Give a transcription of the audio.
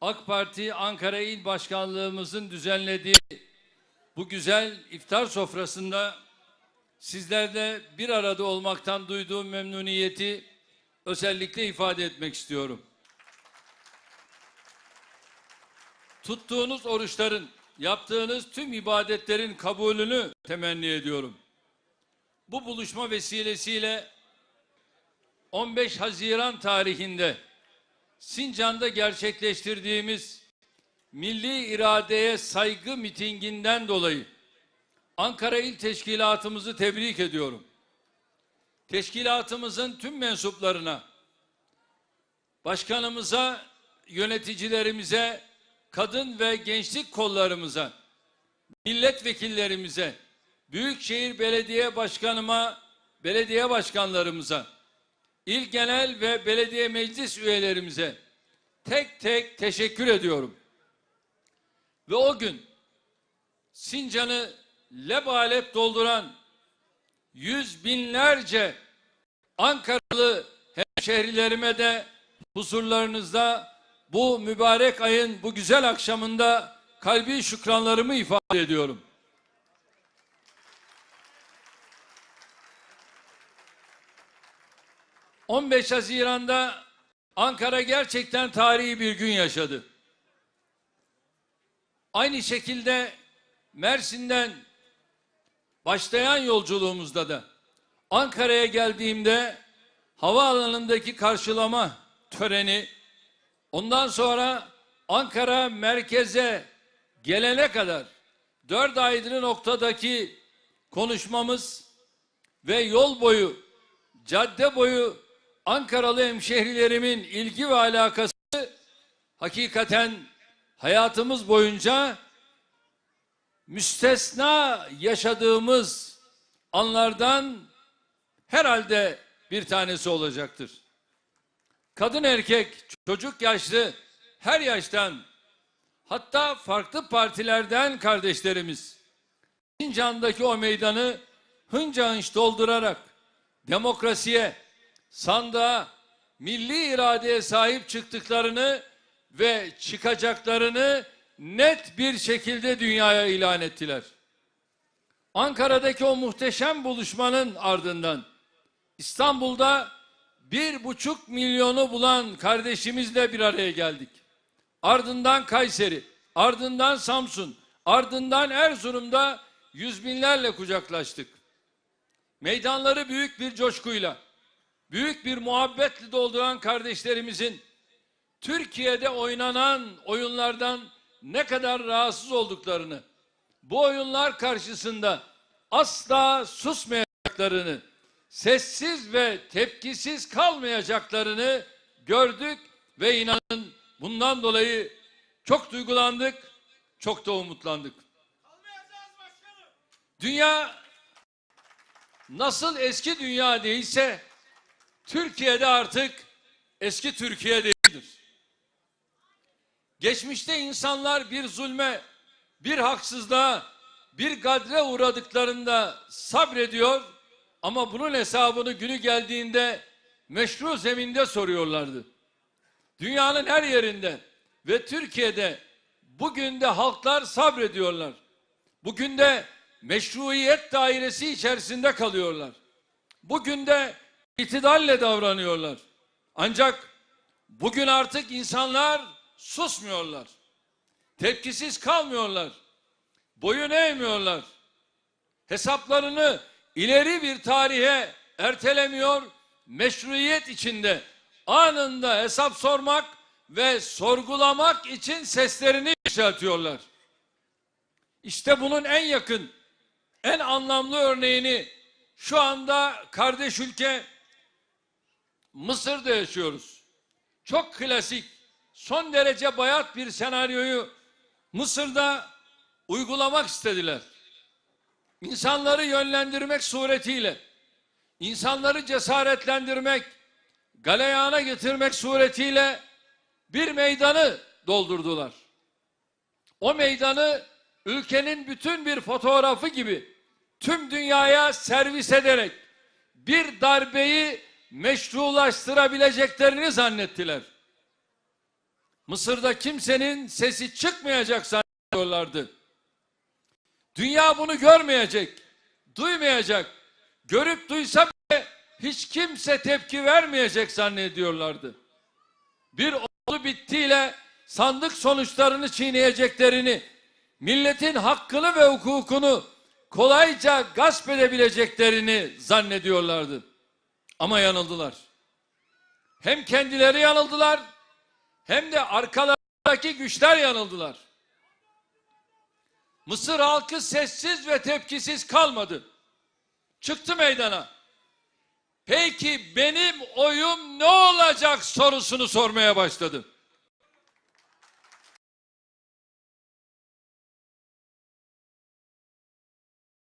AK Parti Ankara İl Başkanlığımızın düzenlediği bu güzel iftar sofrasında sizlerle bir arada olmaktan duyduğum memnuniyeti özellikle ifade etmek istiyorum. Tuttuğunuz oruçların, yaptığınız tüm ibadetlerin kabulünü temenni ediyorum. Bu buluşma vesilesiyle 15 Haziran tarihinde Sincan'da gerçekleştirdiğimiz milli iradeye saygı mitinginden dolayı Ankara İl Teşkilatımızı tebrik ediyorum. Teşkilatımızın tüm mensuplarına, başkanımıza, yöneticilerimize, kadın ve gençlik kollarımıza, milletvekillerimize, Büyükşehir Belediye Başkanıma, belediye başkanlarımıza, il genel ve belediye meclis üyelerimize tek tek teşekkür ediyorum. Ve o gün Sincan'ı lebalep dolduran yüz binlerce Ankaralı hemşehrilerime de huzurlarınızda bu mübarek ayın bu güzel akşamında kalbi şükranlarımı ifade ediyorum. ...15 Haziran'da Ankara gerçekten tarihi bir gün yaşadı. Aynı şekilde Mersin'den başlayan yolculuğumuzda da Ankara'ya geldiğimde havaalanındaki karşılama töreni ondan sonra Ankara merkeze gelene kadar dört ayrı noktadaki konuşmamız ve yol boyu cadde boyu Ankaralı hemşehrilerimin ilgi ve alakası hakikaten hayatımız boyunca müstesna yaşadığımız anlardan herhalde bir tanesi olacaktır. Kadın erkek, çocuk yaşlı, her yaştan hatta farklı partilerden kardeşlerimiz Sincan'daki o meydanı hınca hınç doldurarak demokrasiye, sandığa, milli iradeye sahip çıktıklarını ve çıkacaklarını net bir şekilde dünyaya ilan ettiler. Ankara'daki o muhteşem buluşmanın ardından İstanbul'da bir buçuk milyonu bulan kardeşimizle bir araya geldik. Ardından Kayseri, ardından Samsun, ardından Erzurum'da yüz binlerle kucaklaştık. Meydanları büyük bir coşkuyla, büyük bir muhabbetle dolduran kardeşlerimizin Türkiye'de oynanan oyunlardan ne kadar rahatsız olduklarını, bu oyunlar karşısında asla susmayacaklarını, sessiz ve tepkisiz kalmayacaklarını gördük ve inanın bundan dolayı çok duygulandık, çok da umutlandık. Dünya nasıl eski dünya değilse Türkiye'de artık eski Türkiye değildir. Geçmişte insanlar bir zulme, bir haksızlığa, bir gadre uğradıklarında sabrediyor ama bunun hesabını günü geldiğinde meşru zeminde soruyorlardı. Dünyanın her yerinde ve Türkiye'de bugün de halklar sabrediyorlar. Bugün de meşruiyet dairesi içerisinde kalıyorlar. Bugün de itidalle davranıyorlar. Ancak bugün artık insanlar susmuyorlar. Tepkisiz kalmıyorlar. Boyun eğmiyorlar. Hesaplarını ileri bir tarihe ertelemiyor, meşruiyet içinde anında hesap sormak ve sorgulamak için seslerini yükseltiyorlar. İşte bunun en yakın, en anlamlı örneğini şu anda kardeş ülke Mısır'da yaşıyoruz. Çok klasik, son derece bayat bir senaryoyu Mısır'da uygulamak istediler. İnsanları yönlendirmek suretiyle, insanları cesaretlendirmek, galeyana getirmek suretiyle bir meydanı doldurdular. O meydanı ülkenin bütün bir fotoğrafı gibi tüm dünyaya servis ederek bir darbeyi meşrulaştırabileceklerini zannettiler. Mısır'da kimsenin sesi çıkmayacak zannediyorlardı. Dünya bunu görmeyecek, duymayacak. Görüp duysa bile hiç kimse tepki vermeyecek zannediyorlardı. Bir oldu bittiyle sandık sonuçlarını çiğneyeceklerini, milletin hakkını ve hukukunu kolayca gasp edebileceklerini zannediyorlardı. Ama yanıldılar. Hem kendileri yanıldılar, hem de arkalarındaki güçler yanıldılar. Mısır halkı sessiz ve tepkisiz kalmadı. Çıktı meydana. Peki benim oyum ne olacak sorusunu sormaya başladı.